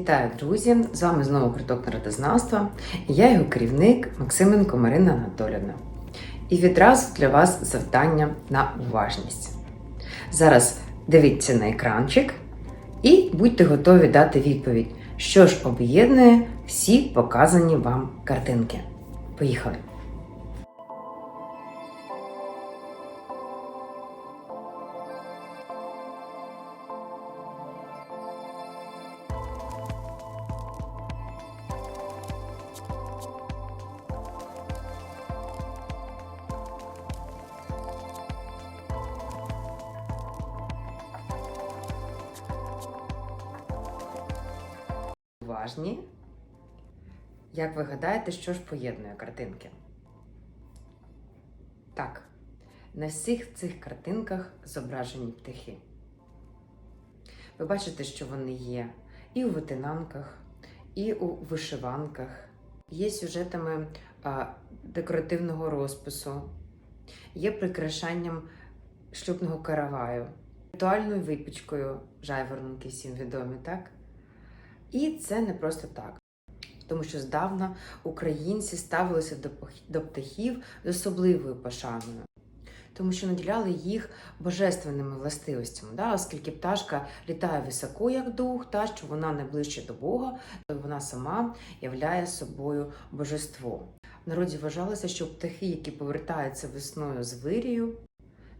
Вітаю, друзі! З вами знову Криток народознавства. і Я його керівник Максименко Марина Анатолівна. І відразу для вас завдання на уважність. Зараз дивіться на екранчик і будьте готові дати відповідь, що ж об'єднує всі показані вам картинки. Поїхали! Уважні. Як ви гадаєте, що ж поєднує картинки? Так, на всіх цих картинках зображені птахи. Ви бачите, що вони є і у ветенанках, і у вишиванках, є сюжетами а, декоративного розпису, є прикрашанням шлюбного караваю, ритуальною випічкою жайворонки всім відомі, так? І це не просто так. Тому що здавна українці ставилися до птахів з особливою пошаною, тому що наділяли їх божественними властивостями, да? оскільки пташка літає високо, як дух, та що вона найближче до Бога, то вона сама являє собою божество. В народі вважалося, що птахи, які повертаються весною з вирію,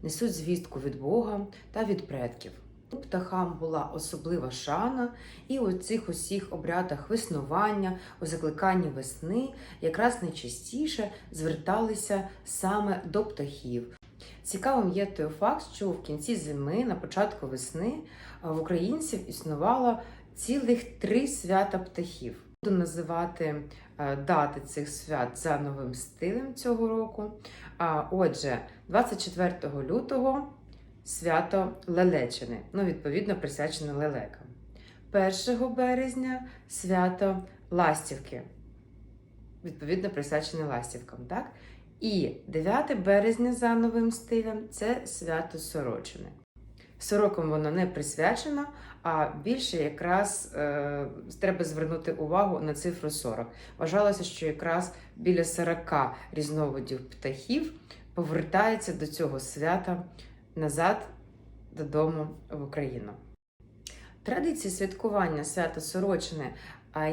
несуть звістку від Бога та від предків. Птахам була особлива шана, і у цих усіх обрядах веснування, у закликанні весни якраз найчастіше зверталися саме до птахів. Цікавим є той факт, що в кінці зими, на початку весни, в українців існувало цілих три свята птахів. Буду називати е, дати цих свят за новим стилем цього року. Отже, 24 лютого свято Лелечини, ну, відповідно, присвячене лелекам. 1 березня свято Ластівки, відповідно, присвячене ластівкам. Так? І 9 березня за новим стилем це свято Сорочини. Сорокам воно не присвячено, а більше якраз е, треба звернути увагу на цифру 40. Вважалося, що якраз біля 40 різновидів птахів повертається до цього свята назад додому в Україну. Традиції святкування свята Сорочини,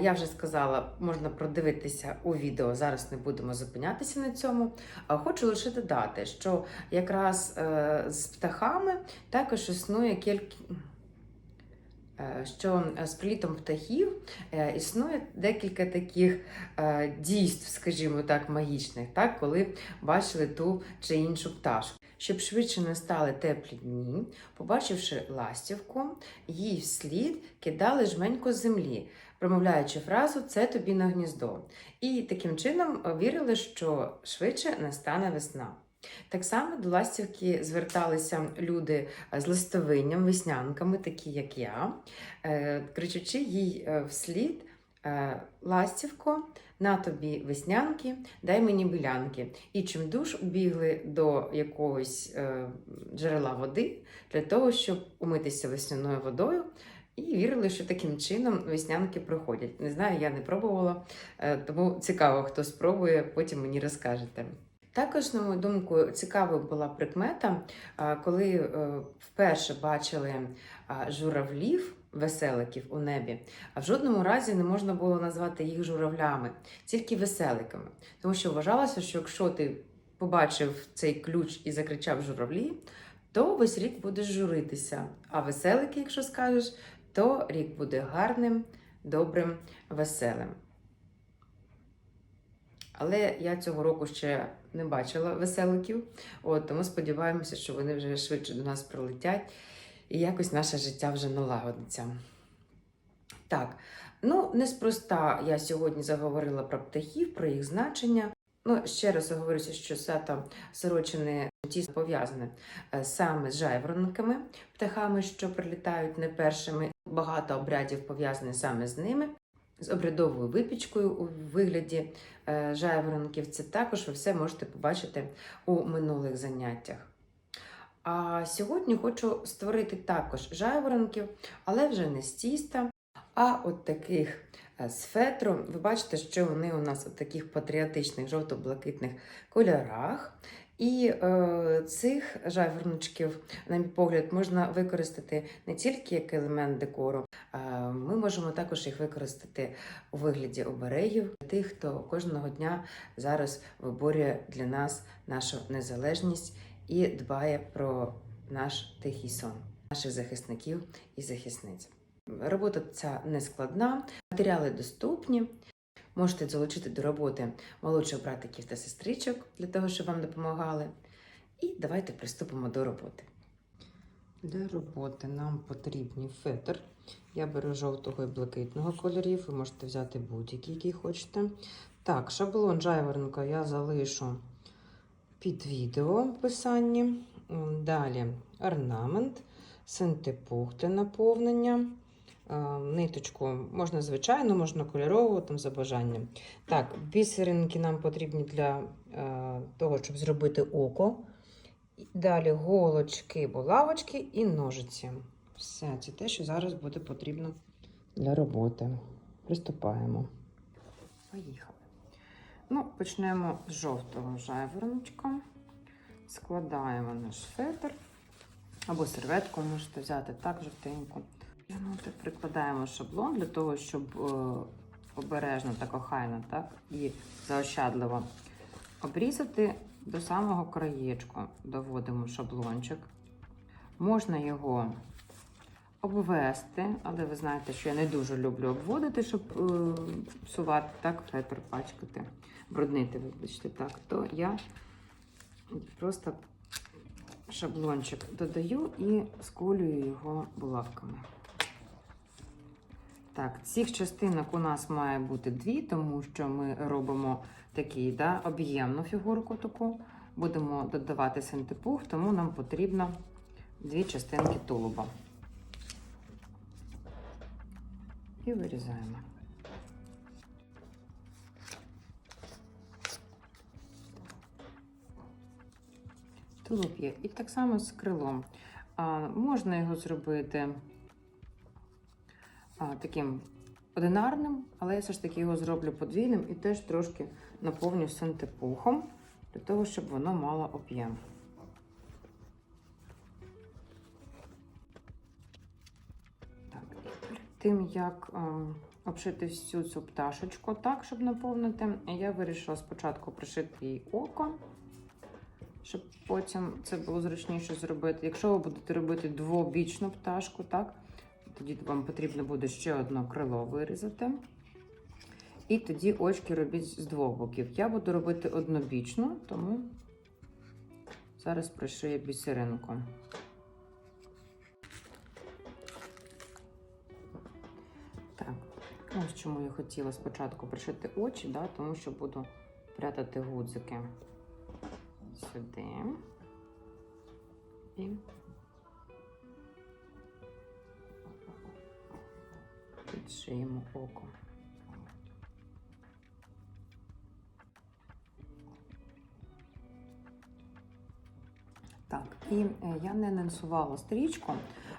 я вже сказала, можна продивитися у відео. Зараз не будемо зупинятися на цьому. Хочу лише додати, що якраз е, з птахами також існує кілька. е, Що з прилітом птахів е, існує декілька таких е, дійств, скажімо так, магічних, так, коли бачили ту чи іншу пташку. Щоб швидше настали теплі дні, побачивши ластівку, їй вслід кидали жменьку землі, промовляючи фразу Це тобі на гніздо. І таким чином вірили, що швидше настане весна. Так само до ластівки зверталися люди з листовинням, веснянками, такі як я, е, кричучи їй е, вслід Ластівко, на тобі веснянки, дай мені білянки. І чимдуж бігли до якогось е, джерела води для того, щоб умитися весняною водою. І вірили, що таким чином веснянки проходять. Не знаю, я не пробувала, е, тому цікаво, хто спробує, потім мені розкажете. Також, на мою думку, цікавою була прикмета, а, коли е, вперше бачили журавлів, веселиків у небі, а в жодному разі не можна було назвати їх журавлями, тільки веселиками. Тому що вважалося, що якщо ти побачив цей ключ і закричав журавлі, то весь рік будеш журитися. А веселики, якщо скажеш, то рік буде гарним, добрим, веселим. Але я цього року ще не бачила веселиків, от, тому сподіваємося, що вони вже швидше до нас прилетять і якось наше життя вже налагодиться. Так, ну неспроста я сьогодні заговорила про птахів, про їх значення. Ну, ще раз оговорюся, що свято Сорочини тісно пов'язане е, саме з жайворонками, птахами, що прилітають не першими. Багато обрядів пов'язані саме з ними, з обрядовою випічкою у вигляді е, жайворонків. Це також ви все можете побачити у минулих заняттях. А сьогодні хочу створити також жайворонків, але вже не з тіста, А от таких е, з фетру, ви бачите, що вони у нас у таких патріотичних жовто-блакитних кольорах. І е, цих жайвороночків, на мій погляд, можна використати не тільки як елемент декору, а ми можемо також їх використати у вигляді оберегів для тих, хто кожного дня зараз виборює для нас нашу незалежність і дбає про наш тихий сон, наших захисників і захисниць. Робота ця не складна, матеріали доступні. Можете залучити до роботи молодших братиків та сестричок для того, щоб вам допомагали. І давайте приступимо до роботи. Для роботи нам потрібні фетр. Я беру жовтого і блакитного кольорів. Ви можете взяти будь-який, який хочете. Так, шаблон жайворонка я залишу під відео в описанні. Далі орнамент, синтепух для наповнення. Е, Ниточку можна звичайну, можна кольорову, там за бажанням. Так, бісеринки нам потрібні для е, того, щоб зробити око. Далі голочки, булавочки і ножиці. Все, це те, що зараз буде потрібно для роботи. Приступаємо. Поїхали. Ну, почнемо з жовтого жайвороночка. Складаємо наш фетр. Або серветку можете взяти так жовтеньку. Тягнути, прикладаємо шаблон для того, щоб е, обережно та кохайно, так, і заощадливо обрізати до самого краєчку. Доводимо шаблончик. Можна його обвести, але ви знаєте, що я не дуже люблю обводити, щоб е, псувати так, фетр пачкати, бруднити, вибачте, так, то я просто шаблончик додаю і сколюю його булавками. Так, цих частинок у нас має бути дві, тому що ми робимо такий да, об'ємну фігурку таку. Будемо додавати синтепух, тому нам потрібно дві частинки тулуба. І вирізаємо. Тулуб є. І так само з крилом. А, можна його зробити а, таким одинарним, але я все ж таки його зроблю подвійним і теж трошки наповню синтепухом, для того, щоб воно мало об'єм. Тим, як а, обшити всю цю пташечку так, щоб наповнити, я вирішила спочатку пришити їй око щоб потім це було зручніше зробити. Якщо ви будете робити двобічну пташку, так, тоді вам потрібно буде ще одне крило вирізати. І тоді очки робіть з двох боків. Я буду робити однобічну, тому зараз пришию бісеринку. Ось чому я хотіла спочатку пришити очі, да, тому що буду прятати гудзики сюди і підшиємо око. Так, і е, я не анонсувала стрічку,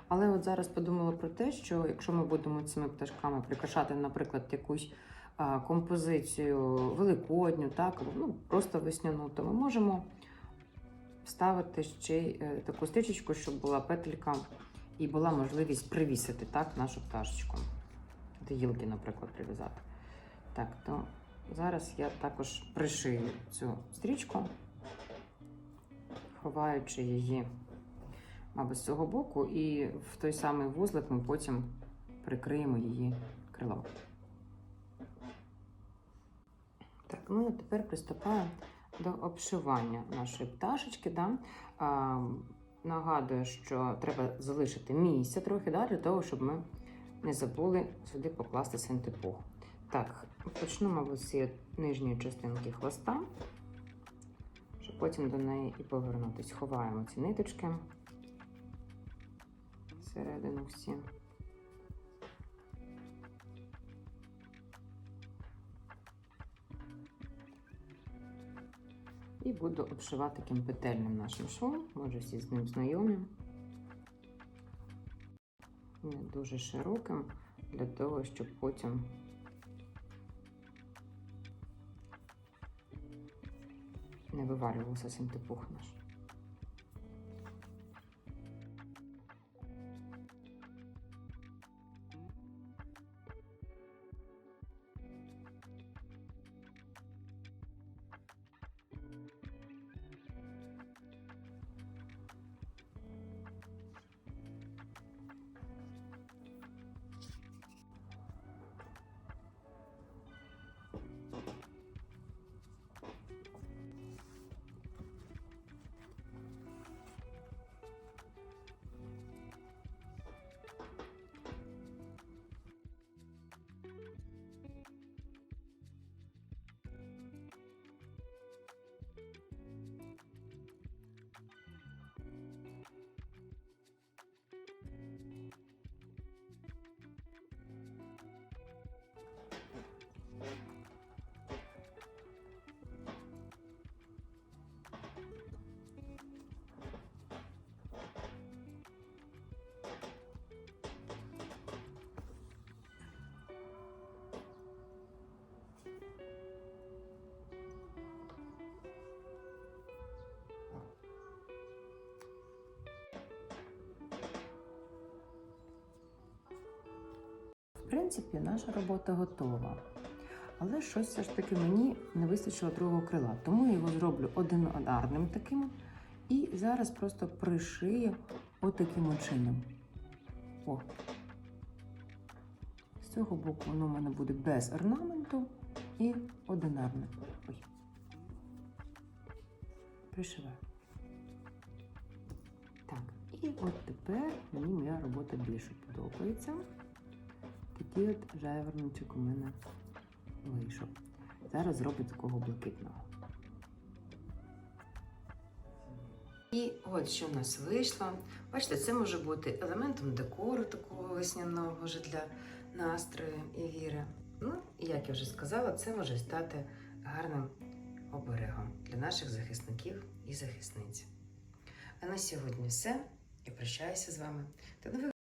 але от зараз подумала про те, що якщо ми будемо цими пташками прикрашати, наприклад, якусь композицію великодню, так, ну, просто весняну, то ми можемо вставити ще й е, таку стрічечку, щоб була петелька і була можливість привісити так, нашу пташечку. До гілки, наприклад, прив'язати. Так, то зараз я також пришию цю стрічку, ховаючи її, мабуть, з цього боку, і в той самий вузлик ми потім прикриємо її крилом. Так, ну тепер приступаємо до обшивання нашої пташечки. Да? А, нагадую, що треба залишити місце трохи да, для того, щоб ми не забули сюди покласти синтепух. Так, почну, мабуть, з нижньої частинки хвоста, щоб потім до неї і повернутися. Ховаємо ці ниточки всередину всі. І буду обшивати таким петельним нашим швом. Може, всі з ним знайомі. Не дуже широким, для того, щоб потім не вивалювався синтепух наш. Принципі, наша робота готова. Але щось все ж таки мені не вистачило другого крила. Тому я його зроблю одинарним таким. І зараз просто пришию отаким от чином. О. З цього боку воно в мене буде без орнаменту і одинарне. Ой. Пришиваю. Так, і от тепер мені моя робота більше подобається. Такий от жайвороночок у мене вийшов. Зараз зроблю такого блакитного. І от що в нас вийшло. Бачите, це може бути елементом декору такого весняного вже для настрою і віри. Ну, і як я вже сказала, це може стати гарним оберегом для наших захисників і захисниць. А на сьогодні все. Я прощаюся з вами. До нових